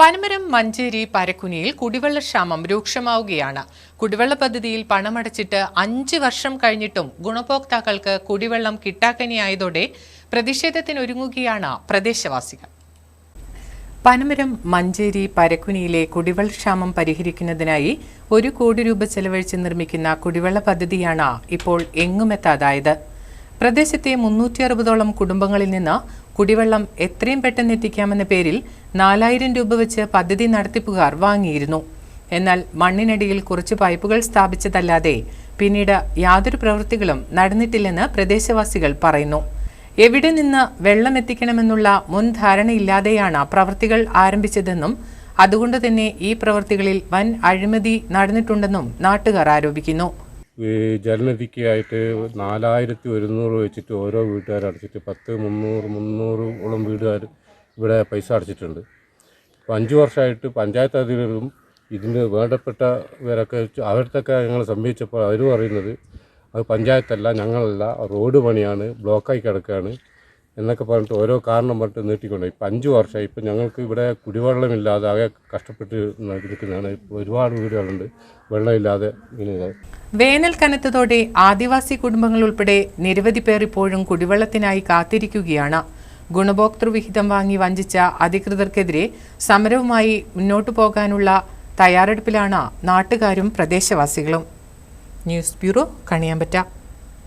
പനമരം മഞ്ചേരി പരക്കുനിയിൽ കുടിവെള്ളക്ഷാമം രൂക്ഷമാവുകയാണ്. കുടിവെള്ള പദ്ധതിയിൽ പണമടച്ചിട്ട് അഞ്ച് വർഷം കഴിഞ്ഞിട്ടും ഗുണഭോക്താക്കൾക്ക് കുടിവെള്ളം കിട്ടാക്കനിയായതോടെ പ്രതിഷേധത്തിനൊരുങ്ങുകയാണ് പ്രദേശവാസികൾ. പനമരം മഞ്ചേരി പരക്കുനിയിലെ കുടിവെള്ളക്ഷാമം പരിഹരിക്കുന്നതിനായി ഒരു കോടി രൂപ ചെലവഴിച്ച് നിർമ്മിക്കുന്ന കുടിവെള്ള പദ്ധതിയാണ് ഇപ്പോൾ എങ്ങുമെത്താതായത്. പ്രദേശത്തെ മുന്നൂറ്റി അറുപതോളം കുടുംബങ്ങളിൽ നിന്ന് കുടിവെള്ളം എത്രയും പെട്ടെന്ന് എത്തിക്കാമെന്ന പേരിൽ നാലായിരം രൂപ വെച്ച് പദ്ധതി നടത്തിപ്പുകാർ വാങ്ങിയിരുന്നു. എന്നാൽ മണ്ണിനടിയിൽ കുറച്ച് പൈപ്പുകൾ സ്ഥാപിച്ചതല്ലാതെ പിന്നീട് യാതൊരു പ്രവൃത്തികളും നടന്നിട്ടില്ലെന്ന് പ്രദേശവാസികൾ പറയുന്നു. എവിടെ നിന്ന് വെള്ളം എത്തിക്കണമെന്നുള്ള മുൻ ധാരണയില്ലാതെയാണ് പ്രവൃത്തികൾ ആരംഭിച്ചതെന്നും അതുകൊണ്ടുതന്നെ ഈ പ്രവൃത്തികളിൽ വൻ അഴിമതി നടന്നിട്ടുണ്ടെന്നും നാട്ടുകാർ ആരോപിക്കുന്നു. ജലനിധിക്കായിട്ട് നാലായിരത്തി ഒരുന്നൂറ് വെച്ചിട്ട് ഓരോ വീട്ടുകാർ അടച്ചിട്ട് പത്ത് മുന്നൂറ് മുന്നൂറോളം വീടുകാർ ഇവിടെ പൈസ അടച്ചിട്ടുണ്ട്. അപ്പോൾ അഞ്ച് വർഷമായിട്ട് പഞ്ചായത്ത് അധികൃതരും ഇതിന് വേണ്ടപ്പെട്ടവരൊക്കെ അവരുടെ ഞങ്ങൾ സംഭവിച്ചപ്പോൾ അവർ പറയുന്നത് അത് പഞ്ചായത്തല്ല ഞങ്ങളല്ല റോഡ് പണിയാണ് ബ്ലോക്കായി കിടക്കുകയാണ്. എന്നൊക്കെ പറഞ്ഞിട്ട് ഓരോ കാരണം പറഞ്ഞിട്ട് നീട്ടിക്കൊണ്ട് ഇപ്പം അഞ്ച് വർഷമായി. ഇപ്പം ഞങ്ങൾക്ക് ഇവിടെ കുടിവെള്ളമില്ലാതെ ആകെ കഷ്ടപ്പെട്ട് നിൽക്കുന്നതാണ്. ഒരുപാട് വീടുകളുണ്ട്. വെള്ളമില്ലാതെ വേനൽ കനത്തതോടെ ആദിവാസി കുടുംബങ്ങൾ ഉൾപ്പെടെ നിരവധി പേർ ഇപ്പോഴും കുടിവെള്ളത്തിനായി കാത്തിരിക്കുകയാണ്. ഗുണഭോക്തൃ വിഹിതം വാങ്ങി വഞ്ചിച്ച അധികൃതർക്കെതിരെ സമരവുമായി മുന്നോട്ടു പോകാനുള്ള തയ്യാറെടുപ്പിലാണ് നാട്ടുകാരും പ്രദേശവാസികളും. News bureau Kaniyambetta.